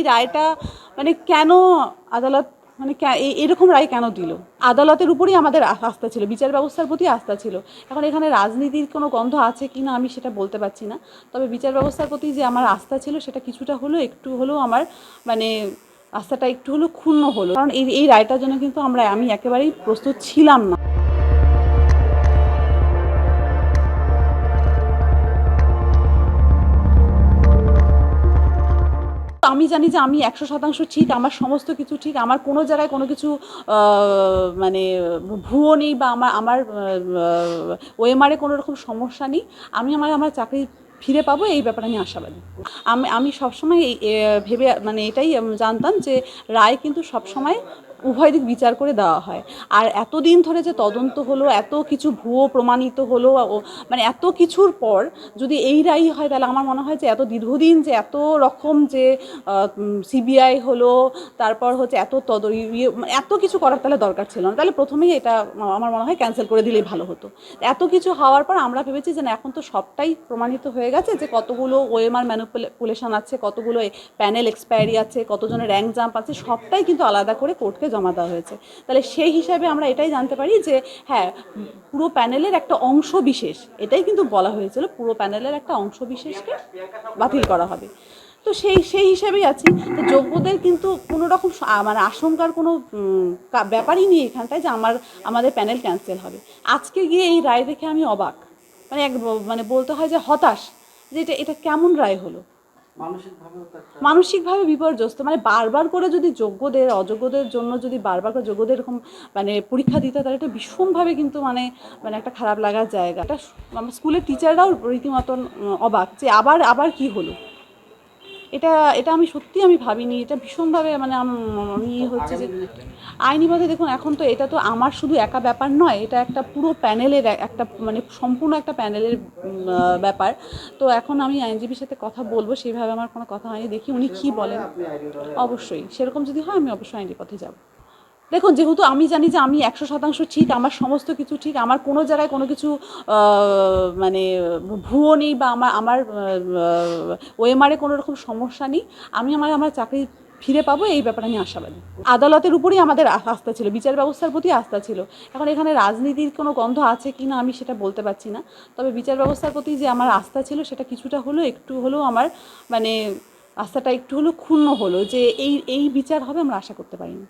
এই রায়টা মানে কেন আদালত মানে এরকম রায় কেন দিল? আদালতের উপরেই আমাদের আস্থা ছিল, বিচার ব্যবস্থার প্রতি আস্থা ছিল। এখন এখানে রাজনীতির কোনো গন্ধ আছে কি না আমি সেটা বলতে পারছি না। তবে বিচার ব্যবস্থার প্রতি যে আমার আস্থা ছিল সেটা কিছুটা হলেও, একটু হলেও আমার মানে আস্থাটা একটু হলেও ক্ষুণ্ণ হলো। কারণ এই এই রায়টার জন্য কিন্তু আমরা, আমি একেবারেই প্রস্তুত ছিলাম না। আমি জানি যে আমি একশো শতাংশ ঠিক, আমার সমস্ত কিছু ঠিক, আমার কোনো জায়গায় কোনো কিছু মানে ভুয়ো নেই বা আমার আমার ওয়েমারে কোনো রকম সমস্যা নেই। আমি আমার আমার চাকরি ফিরে পাবো, এই ব্যাপারে আমি আশাবাদী। আমি আমি সবসময় এই ভেবে মানে এটাই জানতাম যে রায় কিন্তু সবসময় উভয় দিক বিচার করে দেওয়া হয়। আর এতদিন ধরে যে তদন্ত হলো এত কিছু ভুয়ো প্রমাণিত হলো মানে এত কিছুর পর যদি এই রায় হয় তাহলে আমার মনে হয় যে এত দীর্ঘদিন যে এত রকম যে সিবিআই হলো তারপর হচ্ছে এত তদ ইয়ে, মানে এত কিছু করার তাহলে দরকার ছিল না। তাহলে প্রথমেই এটা আমার মনে হয় ক্যান্সেল করে দিলেই ভালো হতো। এত কিছু হওয়ার পর আমরা ভেবেছি যে না এখন তো সবটাই প্রমাণিত হয়ে গেছে যে কতগুলো ওএমআর ম্যানুপুলেশন আছে কতগুলো প্যানেল এক্সপায়ারি আছে কতজনের র্যাঙ্ক জাম্প আছে সবটাই কিন্তু আলাদা করে কোর্টকে জমা দেওয়া হয়েছে। তাহলে সেই হিসাবে আমরা এটাই জানতে পারি যে হ্যাঁ পুরো প্যানেলের একটা অংশ বিশেষ, এটাই কিন্তু বলা হয়েছিল, পুরো প্যানেলের একটা অংশ বিশেষকে বাতিল করা হবে। তো সেই সেই হিসাবেই আছি। তো যোগ্যদের কিন্তু কোনো রকম মানে আশঙ্কার কোনো ব্যাপারই নেই এখানটায় যে আমার, আমাদের প্যানেল ক্যান্সেল হবে। আজকে গিয়ে এই রায় দেখে আমি অবাক। মানে এক মানে বলতে হয় যে হতাশ যে এটা এটা কেমন রায় হলো? মানসিকভাবে বিপর্যস্ত। মানে বারবার করে যদি যোগ্যদের, অযোগ্যদের জন্য যদি বারবার করে যোগ্যদের এরকম মানে পরীক্ষা দিতে তাহলে এটা ভীষণভাবে কিন্তু মানে মানে একটা খারাপ লাগার জায়গা। এটা স্কুলের টিচাররাও রীতিমতন অবাক যে আবার আবার কি হলো? এটা এটা আমি সত্যি আমি ভাবিনি এটা ভীষণভাবে মানে আমি ইয়ে হচ্ছে যে আইনি পথে দেখুন এখন তো এটা তো আমার শুধু একা ব্যাপার নয় এটা একটা পুরো প্যানেলের একটা মানে সম্পূর্ণ একটা প্যানেলের ব্যাপার। তো এখন আমি আইনজীবীর সাথে কথা বলব সেইভাবে আমার কোনো কথা হয়নি দেখি উনি কী বলেন। অবশ্যই সেরকম যদি হয় আমি অবশ্যই আইনি পথে যাব। দেখুন, যেহেতু আমি জানি যে আমি একশো শতাংশ ঠিক, আমার সমস্ত কিছু ঠিক, আমার কোনো জায়গায় কোনো কিছু মানে ভুয়ো নেই বা আমার আমার ওএমআরে কোনো রকম সমস্যা নেই। আমি আমার আমার চাকরি ফিরে পাবো, এই ব্যাপারে আমি আশাবাদী। আদালতের উপরেই আমাদের আস্থা ছিল, বিচার ব্যবস্থার প্রতি আস্থা ছিল। এখন এখানে রাজনীতির কোনো গন্ধ আছে কি না আমি সেটা বলতে পারছি না। তবে বিচার ব্যবস্থার প্রতি যে আমার আস্থা ছিল, সেটা কিছুটা হলেও, একটু হলেও আমার মানে আস্থাটা একটু হলেও ক্ষুণ্ণ হলো যে এই এই বিচার হবে, আমরা আশা করতে পারিনি।